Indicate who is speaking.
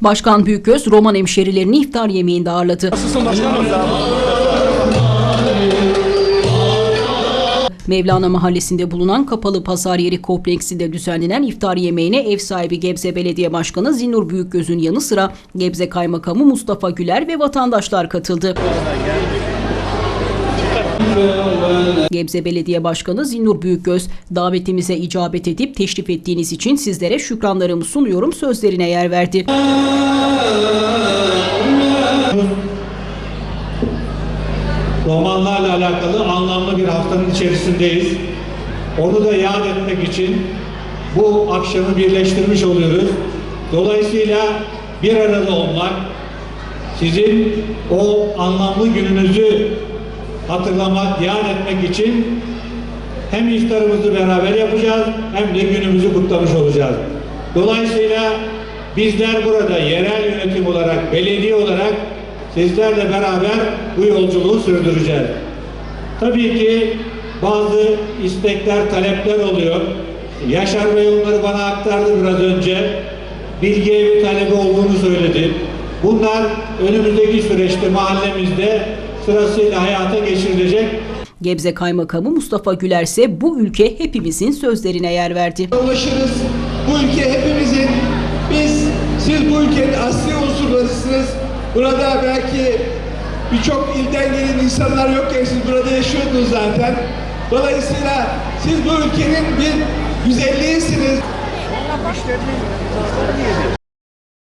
Speaker 1: Başkan Büyükgöz Roman hemşerilerini iftar yemeğinde ağırladı. Mevlana Mahallesi'nde bulunan kapalı pazar yeri kompleksinde düzenlenen iftar yemeğine ev sahibi Gebze Belediye Başkanı Zinur Büyükgöz'ün yanı sıra Gebze Kaymakamı Mustafa Güler ve vatandaşlar katıldı. Gebze Belediye Başkanı Zinnur Büyükgöz, davetimize icabet edip teşrif ettiğiniz için sizlere şükranlarımı sunuyorum sözlerine yer verdi.
Speaker 2: romanlarla alakalı anlamlı bir haftanın içerisindeyiz. Onu da yad etmek için bu akşamı birleştirmiş oluyoruz. Dolayısıyla bir arada olmak, sizin o anlamlı gününüzü hatırlamak, yad etmek için hem iftarımızı beraber yapacağız hem de günümüzü kutlamış olacağız. Dolayısıyla bizler burada yerel yönetim olarak, belediye olarak sizlerle beraber bu yolculuğu sürdüreceğiz. Tabii ki bazı istekler, talepler oluyor. Yaşar Bey onları bana aktardı biraz önce. Bilgi evi talebi olduğunu söyledi. Bunlar önümüzdeki süreçte mahallemizde sırasıyla hayata geçirilecek
Speaker 1: Gebze Kaymakamı Mustafa Güler ise bu ülke hepimizin sözlerine yer verdi.
Speaker 3: ulaşırız. Bu ülke hepimizin. Biz, siz bu ülkenin asli unsurlarısınız. Burada belki birçok ilden gelen insanlar yokken siz burada yaşıyordunuz zaten. Dolayısıyla siz bu ülkenin bir güzelliğisiniz.